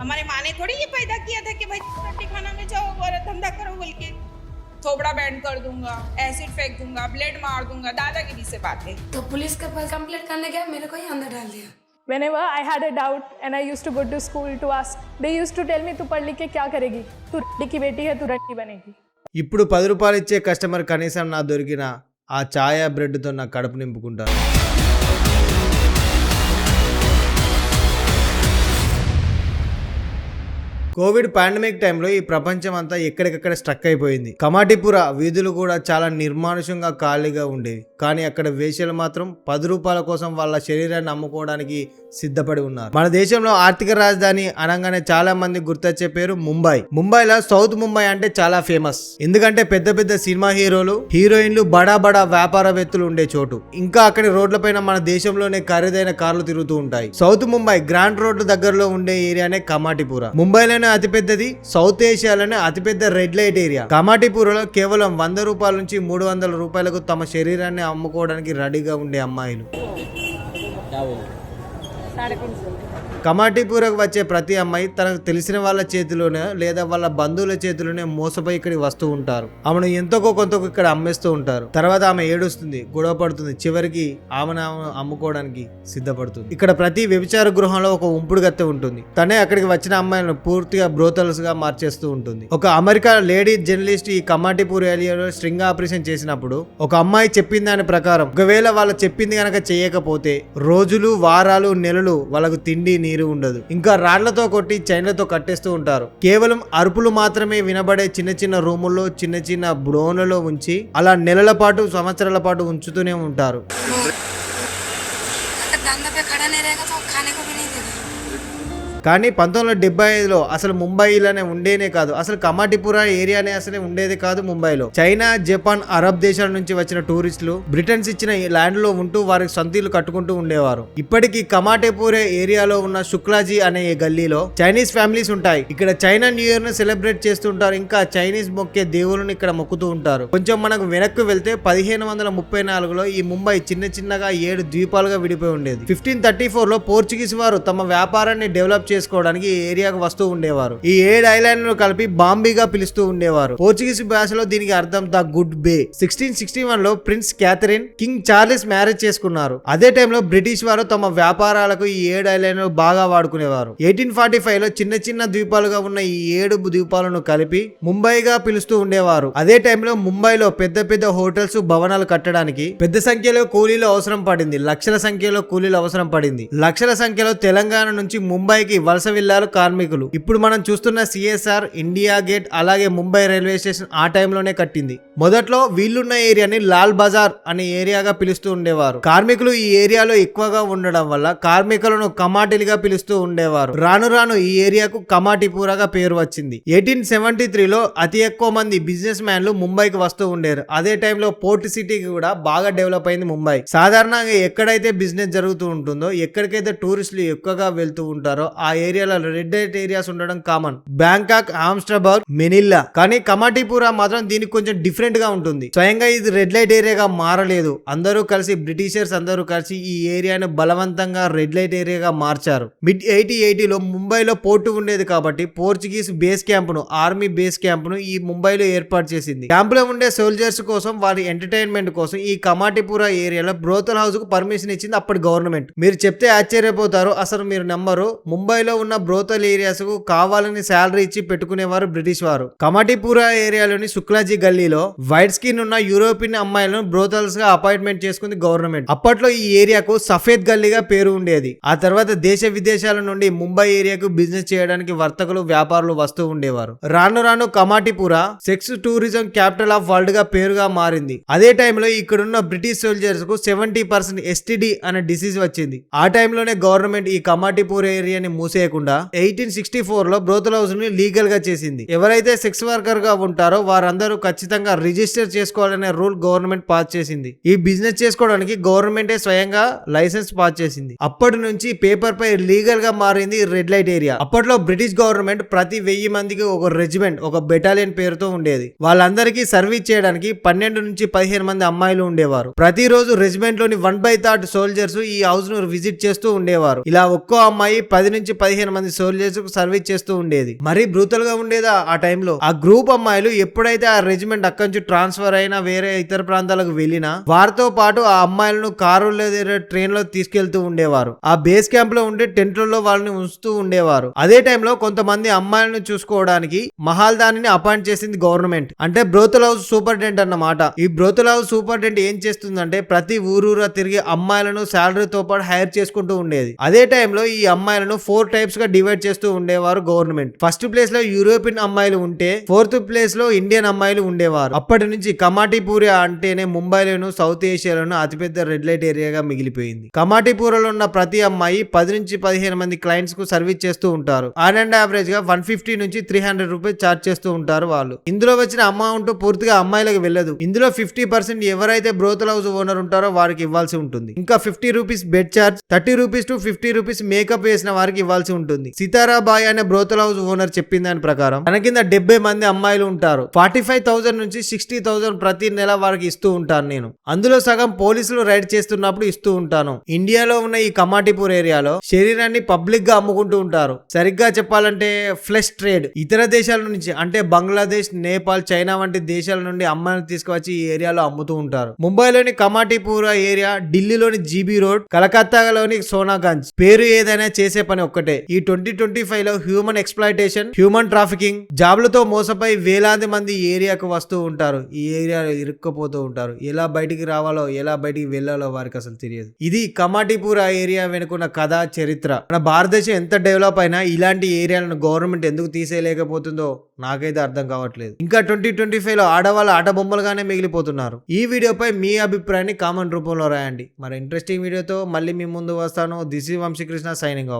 हमारे माँ ने थोड़ी ये पैदा किया था कि भाई रोटी खाना में जाओ और धंधा करो बोल के थोबड़ा बैंड कर दूंगा एसिड फेंक दूंगा ब्लेड मार दूंगा दादागिरी से बातें तो पुलिस के पास कंप्लेंट करने गया मेरे को ही अंदर डाल दिया Whenever I had a doubt and I used to go to school to ask, they used to tell me तू पढ़ लिख के क्या करेगी तू रड्डी की बेटी है तू रड्डी बनेगी ఇప్పుడు పది రూపాయలు ఇచ్చే కస్టమర్ కనీసం నా దొరికిన ఆ ఛాయ బ్రెడ్తో నా కడుపు నింపుకుంటాను కోవిడ్ పాండమిక్ టైంలో ఈ ప్రపంచం అంతా ఎక్కడికక్కడ స్ట్రక్ అయిపోయింది. కమాటిపుర వీధులు కూడా చాలా నిర్మానుషంగా ఖాళీగా ఉండేవి. కానీ అక్కడ వేషలు మాత్రం పది రూపాయల కోసం వాళ్ళ శరీరాన్ని అమ్ముకోవడానికి సిద్ధపడి ఉన్నారు. మన దేశంలో ఆర్థిక రాజధాని అనగానే చాలా మంది గుర్తొచ్చే పేరు ముంబై. ముంబైలో సౌత్ ముంబై అంటే చాలా ఫేమస్. ఎందుకంటే పెద్ద పెద్ద సినిమా హీరోలు హీరోయిన్లు బడా బడా వ్యాపారవేత్తలు ఉండే చోటు. ఇంకా అక్కడి రోడ్లపైన మన దేశంలోనే ఖరీదైన కార్లు తిరుగుతూ ఉంటాయి. సౌత్ ముంబై గ్రాండ్ రోడ్డు దగ్గరలో ఉండే ఏరియానే కమాటిపుర. ముంబైలోనే అతిపెద్దది సౌత్ ఏషియాలోనే అతిపెద్ద రెడ్ లైట్ ఏరియా. కమాటిపురలో కేవలం వంద రూపాయల నుంచి మూడు వందల రూపాయలకు తమ శరీరాన్ని అమ్ముకోవడానికి రెడీగా ఉండే అమ్మాయిలు. కమాటీపూరకు వచ్చే ప్రతి అమ్మాయి తనకు తెలిసిన వాళ్ళ చేతిలోనే లేదా వాళ్ళ బంధువుల చేతిలోనే మోసపోయి ఇక్కడికి వస్తూ ఉంటారు. ఆమెను ఎంతకో కొంతకు ఇక్కడ అమ్మేస్తూ ఉంటారు. తర్వాత ఆమె ఏడుస్తుంది గొడవ పడుతుంది చివరికి ఆమెను ఆమె అమ్ముకోవడానికి సిద్ధపడుతుంది. ఇక్కడ ప్రతి వ్యభిచార గృహంలో ఒక ఉంపుడు గత్తె ఉంటుంది. తనే అక్కడికి వచ్చిన అమ్మాయిలను పూర్తిగా బ్రోతల్స్గా మార్చేస్తూ ఉంటుంది. ఒక అమెరికా లేడీ జర్నలిస్ట్ ఈ కమాటిపూర్ ఏరియాలో స్ట్రింగ్ ఆపరేషన్ చేసినప్పుడు ఒక అమ్మాయి చెప్పిన దాని ప్రకారం ఒకవేళ వాళ్ళు చెప్పింది కనుక చేయకపోతే రోజులు వారాలు నెలలు వాళ్ళకు తిండి నీరు ఉండదు. ఇంకా రాళ్ళతో కొట్టి చైన్లతో కట్టేస్తూ ఉంటారు. కేవలం అరుపులు మాత్రమే వినబడే చిన్న చిన్న రూముల్లో చిన్న చిన్న బ్రోన్లలో ఉంచి అలా నెలల పాటు సంవత్సరాల పాటు ఉంచుతూనే ఉంటారు. కానీ పంతొమ్మిది వందల డెబ్బై ఐదులో అసలు ముంబైలోనే ఉండేనే కాదు. అసలు కమాటిపుర ఏరియానే అసలే ఉండేది కాదు ముంబైలో. చైనా జపాన్ అరబ్ దేశాల నుంచి వచ్చిన టూరిస్టులు బ్రిటన్స్ ఇచ్చిన ఈ ల్యాండ్లో ఉంటూ వారికి సొంతీలు కట్టుకుంటూ ఉండేవారు. ఇప్పటికీ కమాటేపూరే ఏరియాలో ఉన్న శుక్లాజీ అనే ఈ గల్లీలో చైనీస్ ఫ్యామిలీస్ ఉంటాయి. ఇక్కడ చైనా న్యూ ఇయర్ను సెలబ్రేట్ చేస్తుంటారు ఇంకా చైనీస్ మొక్కే దేవులను ఇక్కడ మొక్కుతూ ఉంటారు. కొంచెం మనకు వెనక్కు వెళ్తే పదిహేను వందల ముప్పై నాలుగులో ఈ ముంబై చిన్న చిన్నగా ఏడు ద్వీపాలుగా విడిపోయి ఉండేది. ఫిఫ్టీన్ థర్టీ ఫోర్లో పోర్చుగీస్ వారు తమ వ్యాపారాన్ని డెవలప్ చేసుకోవడానికి ఏరియాకు వస్తూ ఉండేవారు. ఈ ఏడు ఐలాండ్లను కలిపి బాంబీగా పిలుస్తూ ఉండేవారు. పోర్చుగీస్ భాషలో దీనికి అర్థం the good bay. Sixteen sixty వన్లో prince Catherine king Charles marriage చేసుకున్నారు. అదే టైంలో బ్రిటిష్ వారు తమ వ్యాపారాలకు ఈ ఏడు ఐలాండ్లు బాగా వాడుకునేవారు. ఎయిటీన్ ఫార్టీ ఫైవ్లో చిన్న చిన్న ద్వీపాలుగా ఉన్న ఈ ఏడు ద్వీపాలను కలిపి ముంబైగా పిలుస్తూ ఉండేవారు. అదే టైంలో ముంబైలో పెద్ద పెద్ద హోటల్స్ భవనాలు కట్టడానికి పెద్ద సంఖ్యలో కూలీలు అవసరం పడింది. లక్షల సంఖ్యలో కూలీలు అవసరం పడింది. లక్షల సంఖ్యలో తెలంగాణ నుంచి ముంబైకి వలస వెళ్ళారు కార్మికులు. ఇప్పుడు మనం చూస్తున్న సిఎస్ఆర్ ఇండియా గేట్ అలాగే ముంబై రైల్వే స్టేషన్ ఆ టైంలోనే కట్టింది. మొదట్లో వీళ్ళున్న ఏరియాని లాల్ బజార్ అనే ఏరియాగా పిలుస్తూ ఉండేవారు. కార్మికులు ఈ ఏరియాలో ఎక్కువగా ఉండడం వల్ల కార్మికులను కమాటిలుగా పిలుస్తూ ఉండేవారు. రాను రాను ఈ ఏరియాకు కమాటిపూరగా పేరు వచ్చింది. ఎయిటీన్ సెవెంటీ త్రీలో అతి ఎక్కువ మంది బిజినెస్ మ్యాన్లు ముంబైకి వస్తూ ఉండేరు. అదే టైంలో పోర్ట్ సిటీకి కూడా బాగా డెవలప్ అయింది ముంబై. సాధారణంగా ఎక్కడైతే బిజినెస్ జరుగుతూ ఉంటుందో ఎక్కడికైతే టూరిస్టులు ఎక్కువగా వెళ్తూ ఉంటారో ఆ ఏరియాలో రెడ్ లైట్ ఏరియాస్ ఉండడం కామన్ బ్యాంకాక్ ఆమ్స్టర్బర్గ్ మెనిల్లా కానీ కమాటిపురా మాత్రం దీనికి కొంచెం డిఫరెంట్గా ఉంటుంది. స్వయంగా ఇది రెడ్ లైట్ ఏరియాగా మారలేదు. అందరూ కలిసి బ్రిటిషర్స్ అందరూ కలిసి ఈ ఏరియాను బలవంతంగా రెడ్ లైట్ ఏరియాగా మార్చారు. మిడ్ ఎయిటీ ఎయిటీలో ముంబైలో పోర్టు ఉండేది కాబట్టి పోర్చుగీస్ బేస్ క్యాంపును ఆర్మీ బేస్ క్యాంపును ఈ ముంబైలో ఏర్పాటు చేసింది. క్యాంపులో ఉండే సోల్జర్స్ కోసం వారి ఎంటర్టైన్మెంట్ కోసం ఈ కమాటిపురా ఏరియాలో బ్రోతల్ హౌస్కు పర్మిషన్ ఇచ్చింది అప్పటి గవర్నమెంట్ మీరు చెప్తే ఆశ్చర్యపోతారు అసలు మీరు నమ్మరు. ముంబైలో ఉన్న బ్రోతల్ ఏరియాస్కు కావాలని శాలరీ ఇచ్చి పెట్టుకునేవారు బ్రిటిష్ వారు. కమాటిపురా ఏరియాలోని శుక్లాజీ గల్లీలో వైట్ స్కిన్ ఉన్న యూరోపియన్ అమ్మాయిలను బ్రోతల్స్గా అపాయింట్మెంట్ చేసుకుంది గవర్నమెంట్. అప్పట్లో ఈ ఏరియాకు సఫేద్ గల్లీగా పేరు ఉండేది. ఆ తర్వాత దేశ విదేశాల నుండి ముంబై ఏరియాకు బిజినెస్ చేయడానికి వర్తకులు వ్యాపారులు వస్తూ ఉండేవారు. రాను రాను Kamathipura sex tourism capital of వరల్డ్గా పేరుగా మారింది. అదే టైంలో ఇక్కడున్న బ్రిటిష్ సోల్జర్స్కు సెవెంటీ పర్సెంట్ ఎస్టిడి అనే డిసీజ్ వచ్చింది. ఆ టైంలోనే గవర్నమెంట్ ఈ కమాటిపూర్ ఏరియాని మూసేయకుండా ఎయిటీన్ సిక్స్టీ ఫోర్లో బ్రోతల్ హౌస్ని లీగల్గా చేసింది. ఎవరైతే సెక్స్ వర్కర్గా ఉంటారో వారందరూ ఖచ్చితంగా రిజిస్టర్ చేసుకోవాలనే రూల్ గవర్నమెంట్ పాస్ చేసింది. ఈ బిజినెస్ చేసుకోవడానికి గవర్నమెంటే స్వయంగా లైసెన్స్ పాస్ చేసింది. అప్పటి నుంచి పేపర్ పై లీగల్గా మారింది రెడ్ లైట్ ఏరియా. అప్పట్లో బ్రిటిష్ గవర్నమెంట్ ప్రతి వెయ్యి మందికి ఒక రెజిమెంట్ ఒక బెటాలియన్ పేరుతో ఉండేది. వాళ్ళందరికీ సర్వీస్ చేయడానికి పన్నెండు నుంచి పదిహేను మంది అమ్మాయిలు ఉండేవారు. ప్రతిరోజు రెజిమెంట్లోని వన్ బై థర్డ్ సోల్జర్స్ ఈ హౌస్ను విజిట్ చేస్తూ ఉండేవారు. ఇలా ఒక్కో అమ్మాయి పది నుంచి పదిహేను మంది సోల్జర్స్కు సర్వీస్ చేస్తూ ఉండేది. మరీ బ్రూతల్గా ఉండేదా ఆ టైంలో ఆ గ్రూప్ అమ్మాయిలు ఎప్పుడైతే ఆ రెజిమెంట్ అక్కడి నుంచి ట్రాన్స్ఫర్ అయినా వేరే ఇతర ప్రాంతాలకు వెళ్ళినా వారితో పాటు ఆ అమ్మాయిలను కారు లేదా ట్రైన్లో తీసుకెళ్తూ ఉండేవారు. ఆ బేస్ క్యాంప్లో ఉండే టెంట్లలో వాళ్ళని ఉంచుతూ ఉండేవారు. అదే టైంలో కొంతమంది అమ్మాయిలను చూసుకోవడానికి మహాల్దానిని అపాయింట్ చేసింది గవర్నమెంట్ అంటే బ్రోతల్ హౌస్ సూపరింటెండెంట్ అన్నమాట. ఈ బ్రోతల్ హౌస్ సూపరింటెండెంట్ ఏం చేస్తుందంటే ప్రతి ఊరూరా తిరిగి అమ్మాయిలను శాలరీతో పాటు హైర్ చేసుకుంటూ ఉండేది. అదే టైంలో ఈ అమ్మాయిలను ఫోర్ టైప్స్గా డివైడ్ చేస్తూ ఉండేవారు గవర్నమెంట్. ఫస్ట్ ప్లేస్లో యూరోపియన్ అమ్మాయిలు ఉంటే ఫోర్త్ ప్లేస్లో ఇండియన్ అమ్మాయిలు ఉండేవారు. అప్పటి నుంచి కమాటిపూరి అంటేనే ముంబైలోను సౌత్ ఏషియాలోను అతిపెద్ద రెడ్ లైట్ ఏరియాగా మిగిలిపోయింది. కమాటిపూరలో ఉన్న ప్రతి అమ్మాయి పది నుంచి పదిహేను మంది క్లయింట్స్కు సర్వీస్ చేస్తూ ఉంటారు. ఆన్ అండ్ యావరేజ్గా వన్ ఫిఫ్టీ నుంచి త్రీ హండ్రెడ్ రూపీస్ చార్జ్ చేస్తూ ఉంటారు వాళ్ళు. ఇందులో వచ్చిన అమౌంట్ పూర్తిగా అమ్మాయిలకు వెళ్ళదు. ఇందులో ఫిఫ్టీ పర్సెంట్ ఎవరైతే బ్రోతల్ హౌస్ ఓనర్ ఉంటారో వారికి ఇవ్వాల్సి ఉంటుంది. ఇంకా fifty rupees bed charge thirty rupees to fifty rupees makeup వేసిన వారికి ఇవ్వాల్సి ఉంటుంది. సితారాబాయ్ అనే బ్రోతల్ హౌస్ ఓనర్ చెప్పిన దాని ప్రకారం తన కింద డెబ్బై మంది అమ్మాయిలు ఉంటారు. ఫార్టీ ఫైవ్ థౌసండ్ నుంచి సిక్స్టీ థౌసండ్ ప్రతి నెల వారికి ఇస్తూ ఉంటాను నేను. అందులో సగం పోలీసులు రైడ్ చేస్తున్నప్పుడు ఇస్తూ ఉంటాను. ఇండియాలో ఉన్న ఈ కమాటిపూర్ ఏరియాలో శరీరాన్ని పబ్లిక్గా అమ్ముకుంటూ ఉంటారు. సరిగ్గా చెప్పాలంటే ఫ్లెష్ ట్రేడ్ ఇతర దేశాల నుంచి అంటే బంగ్లాదేశ్ నేపాల్ చైనా వంటి దేశాల నుండి అమ్మాయిని తీసుకువచ్చి ఈ ఏరియాలో అమ్ముతూ ఉంటారు. ముంబైలోని కమాటిపూర ఏరియా ఢిల్లీలోని జీబీ రోడ్ కలకత్తాలోని సోనాగంజ్. పేరు ఏదైనా చేసే పని ఒక్క ఈ ట్వంటీ ట్వంటీ ఫైవ్లో హ్యూమన్ ఎక్స్ప్లాయిటేషన్ హ్యూమన్ ట్రాఫికింగ్ జాబ్లతో మోసపై వేలాది మంది ఏరియాకు వస్తూ ఉంటారు. ఈ ఏరియాలో ఇరుక్కుపోతూ ఉంటారు. ఎలా బయటికి రావాలో ఎలా బయటికి వెళ్ళాలో వారికి అసలు తెలియదు. ఇది కమాటిపూర ఏరియా వెనుకున్న కథ చరిత్ర. మన భారతదేశం ఎంత డెవలప్ అయినా ఇలాంటి ఏరియాలను గవర్నమెంట్ ఎందుకు తీసేయలేకపోతుందో నాకైతే అర్థం కావట్లేదు. ఇంకా ట్వంటీ ట్వంటీ ఫైవ్లో ఆడవాళ్ళు ఆట బొమ్మలుగానే మిగిలిపోతున్నారు. ఈ వీడియోపై మీ అభిప్రాయాన్ని కామెంట్ రూపంలో రాయండి. మరి ఇంట్రెస్టింగ్ వీడియోతో మళ్ళీ మీ ముందు వస్తాను. దిస్ ఈ వంశీకృష్ణ సైనింగ్ ఆఫ్